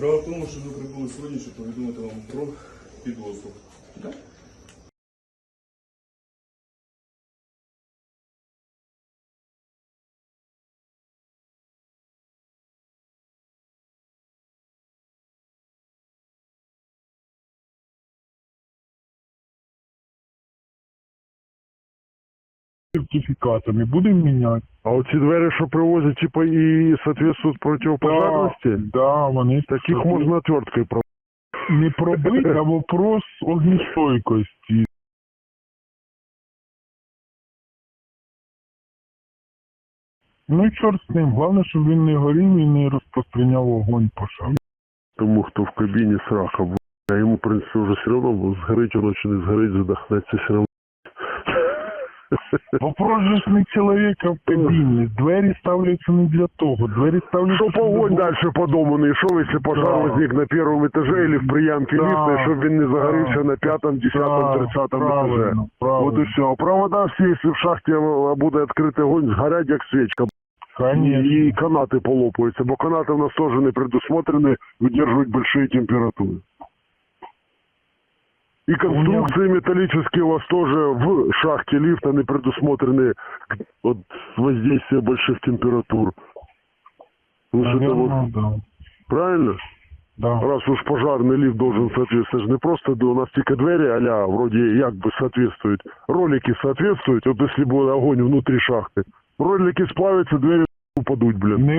Справа в тому, що ми прибули сьогодні, щоб повідомити вам про підозру. Сертификатами будем менять. А оці двері, що привозять, типа, і соответствують противопожарності, Да, вони таких такі можна отверткою про. не пробити, а вопрос огнестойкості. Ну і чорт з ним. Головне, щоб він не горів і не розпространяв огонь по шахті. Тому хто в кабіні сраха, б***ь, а йому, в принципі, вже все одно, бо згорить воно чи не згорить, задохнеться все одно. Вопрос же ж не чоловіка в кабіні. Двері ставляться не для того. Двері ставляться... Щоб огонь для- далі по дому не йшов, якщо пожар Да. возник на першому етажі або в приямці Да. ліфта, щоб він не загорівся Да. на п'ятому, десятому, Да, тридцятому етажі. правильно, правильно. От і все. А провода всі, якщо в шахті а, буде відкритий огонь, згорять як свічка. Конечно. І канати полопаються, бо канати в нас теж не предусмотрены выдерживать большие температуры. И конструкции металлические у вас тоже в шахте лифта не предусмотрены от воздействия больших температур. Ну, что это вот, Наверно, да. правильно? Да. Раз уж пожарный лифт должен соответствовать, же не просто да, у нас только двери а вроде як бы соответствуют, ролики соответствуют, вот если будет огонь внутри шахты, ролики сплавятся, двери упадут, блин. Не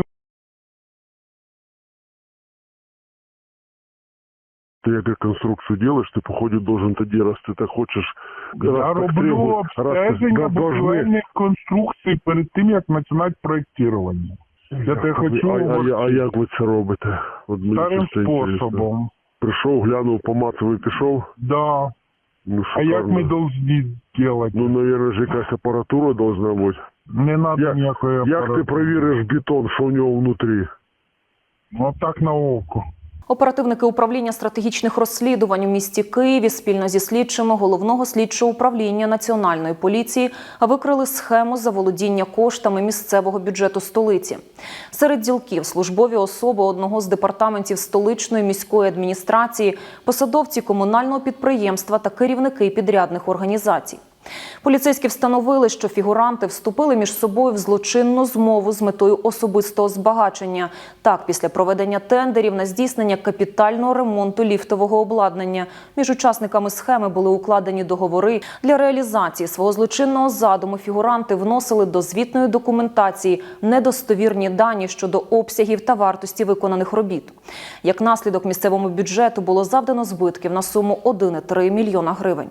Ты как конструкцию делаешь, ты, походу, должен тоді, раз ти так хочеш, Я раз так роблю требують, раз обстеження так должны. будівельних конструкцій перед тим, як починати проєктування. Я те А, хочу а, а, а як ви це робите? От мені старим просто інтересно. способом. Прийшов, глянув, помацав і пішов. Да. Ну, А як шикарно. ми повинні робити? Ну, наверное, ж якась апаратура должна бути. Не треба Як, ніякої як ти апаратури. перевіриш бетон, що у нього внутрі? Ну так на око. Оперативники управління стратегічних розслідувань у місті Києві спільно зі слідчими головного слідчого управління національної поліції викрили схему заволодіння коштами місцевого бюджету столиці. Серед ділків службові особи одного з департаментів столичної міської адміністрації, посадовці комунального підприємства та керівники підрядних організацій. Поліцейські встановили, що фігуранти вступили між собою в злочинну змову з метою особистого збагачення. Так, після проведення тендерів на здійснення капітального ремонту ліфтового обладнання між учасниками схеми були укладені договори для реалізації свого злочинного задуму. Фігуранти вносили до звітної документації недостовірні дані щодо обсягів та вартості виконаних робіт. Як наслідок місцевому бюджету було завдано збитків на суму 1,3 мільйона гривень.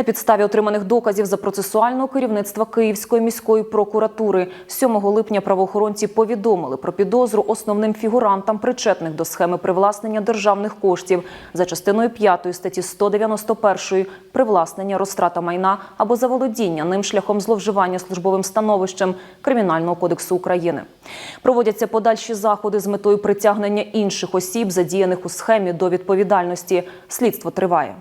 На підставі отриманих доказів за процесуального керівництва Київської міської прокуратури 7 липня правоохоронці повідомили про підозру основним фігурантам, причетних до схеми привласнення державних коштів за частиною 5 статті 191 привласнення розтрата майна або заволодіння ним шляхом зловживання службовим становищем Кримінального кодексу України. Проводяться подальші заходи з метою притягнення інших осіб, задіяних у схемі до відповідальності. Слідство триває.